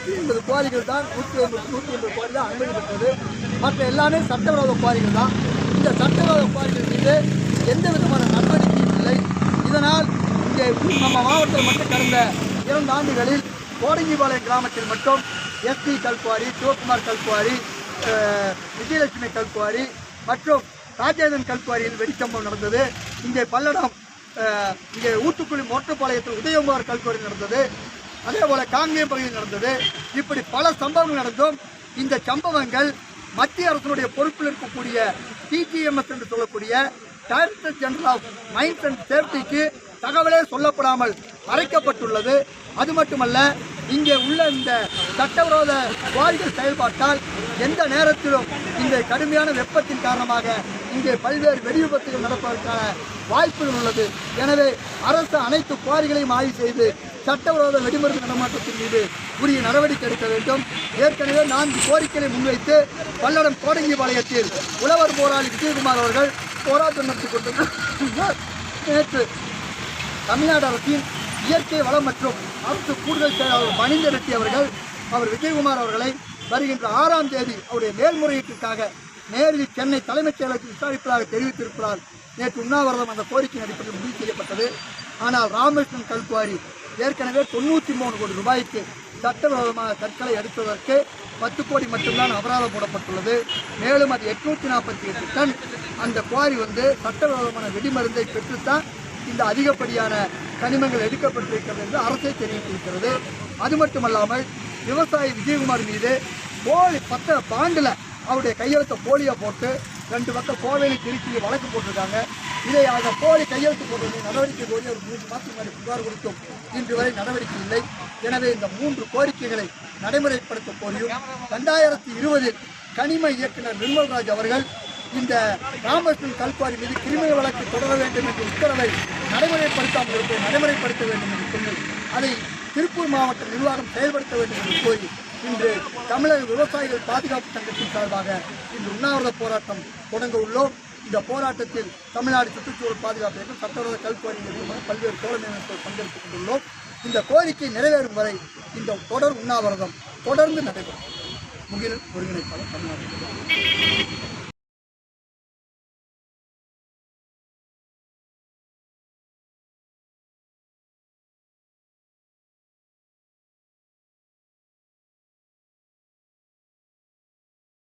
நூற்றி ஐம்பது நூற்றி ஐம்பது குவாரி தான் அனுமதி பெற்றது. மற்ற எல்லாமே சட்டவிரோத குவாரிகள் தான். இந்த சட்டவிரோத குவாரிகள் மீது எந்த விதமான நடவடிக்கையும் இல்லை. இதனால் இங்கே நம்ம மாவட்டத்தில் மட்டும் கடந்த இரண்டு ஆண்டுகளில் கோடங்கிபாளையம் கிராமத்தில் மட்டும் எஸ்பி கல்குவாரி சிவகுமார் கல்குவாரி விஜயலட்சுமி கல்குவாரி மற்றும் ராஜேந்திரன் கல்குவாரியில் வெடிச்சம்பவம் நடந்தது. இங்கே பல்லடம் இங்கே ஊத்துக்குழி மோட்டப்பாளையத்தில் உதயகுமார் கல்குவாரி நடந்தது. அதே போல காங்கேயம் பகுதியில் நடந்தது. இப்படி பல சம்பவங்கள் நடந்தும் இந்த சம்பவங்கள் மத்திய அரசினுடைய பொறுப்பில் இருக்கக்கூடிய டிஜிஎம்எஸ் என்று சொல்லக்கூடிய director general of mines and சேஃப்டிக்கு தகவலே சொல்லப்படாமல் மறைக்கப்பட்டுள்ளது அது மட்டுமல்ல இங்கே உள்ள இந்த சட்டவிரோத குவாரிகள் செயல்பாட்டால் எந்த நேரத்திலும் இந்த கடுமையான வெப்பத்தின் காரணமாக இங்கே பல்வேறு வெடி விபத்துகள் நடப்பதற்கான வாய்ப்புகள் உள்ளது. எனவே அரசு அனைத்து குவாரிகளையும் ஆய்வு செய்து சட்டவிரோத வெடிமருந்து நடமாட்டத்தின் மீது உரிய நடவடிக்கை எடுக்க வேண்டும். ஏற்கனவே நான்கு கோரிக்கைகளை முன்வைத்து பல்லடம் கோடங்கிபாளையத்தில் உழவர் போராளி விஜயகுமார் அவர்கள் போராட்டம் நடத்தி கொண்டிருந்தார் நேற்று தமிழ்நாடு அரசின் இயற்கை வளம் மற்றும் அரசு கூடுதல் செயலாளர் மணிந்த ரெட்டி அவர்கள் அவர் விஜயகுமார் அவர்களை வருகின்ற ஆறாம் தேதி அவருடைய மேல்முறையீட்டிற்காக நேரில் சென்னை தலைமைச் செயலகத்தில் விசாரிப்பதாக தெரிவித்திருக்கிறார் நேற்று உண்ணாவிரதம் அந்த கோரிக்கையின் அடிப்படையில் முடிவு செய்யப்பட்டது. ஆனால் ராமகிருஷ்ணன் கல்குவாரி ஏற்கனவே தொண்ணூற்றி மூணு கோடி ரூபாய்க்கு சட்டவிரோதமாக கற்களை எடுத்ததற்கு பத்து கோடி மட்டும்தான் அபராதம் போடப்பட்டுள்ளது. மேலும் அது எட்நூற்றி நாற்பத்தி எட்டு டன். அந்த குவாரி வந்து சட்டவிரோதமான வெடிமருந்தை பெற்றுத்தான் இந்த அதிகப்படியான கனிமங்கள் எடுக்கப்பட்டிருக்கிறது என்று அரசே தெரிவித்திருக்கிறது. அது மட்டுமல்லாமல் விவசாயி விஜயகுமார் மீது போலி பத்த பாண்டில் அவருடைய கையெழுத்தை போலியாக போட்டு ரெண்டு பக்கம் கோவையில் திருச்சி வழக்கு போட்டிருக்காங்க. இதை ஆக போலி கையெழுத்து போட்டது நடவடிக்கை கோரி ஒரு மூன்று மாதத்துக்கு முன்னாடி புகார் கொடுத்தும். இன்று வரை நடவடிக்கை இல்லை. எனவே இந்த மூன்று கோரிக்கைகளை நடைமுறைப்படுத்த கோரியும் ரெண்டாயிரத்தி இருபதில் கனிம இயக்குனர் நிர்மல்ராஜ் அவர்கள் இந்த ராமகிருஷ்ணன் கல்குவாரி மீது கிரிமினல் வழக்கு தொடர வேண்டும் என்ற உத்தரவை நடைமுறைப்படுத்தாமல் இருப்பதை நடைமுறைப்படுத்த வேண்டும் என்று சொல்லி அதை திருப்பூர் மாவட்ட நிர்வாகம் செயல்படுத்த வேண்டும் என்று கோரி இன்று தமிழக விவசாயிகள் பாதுகாப்பு சங்கத்தின் சார்பாக இன்று உண்ணாவிரத போராட்டம் தொடங்க உள்ளோம். இந்த போராட்டத்தில் தமிழ்நாடு சுற்றுச்சூழல் பாதுகாப்பு இயக்கம் சட்டவிரோத கல்குவாரி நிறுவனம் பல்வேறு தோழமை அமைப்புகள் பங்கெடுத்துக் கொண்டுள்ளோம். இந்த கோரிக்கை நிறைவேறும் வரை இந்த தொடர் உண்ணாவிரதம் தொடர்ந்து நடைபெறும். முகில் ஒருங்கிணைப்பாளர் தமிழ்நாடு.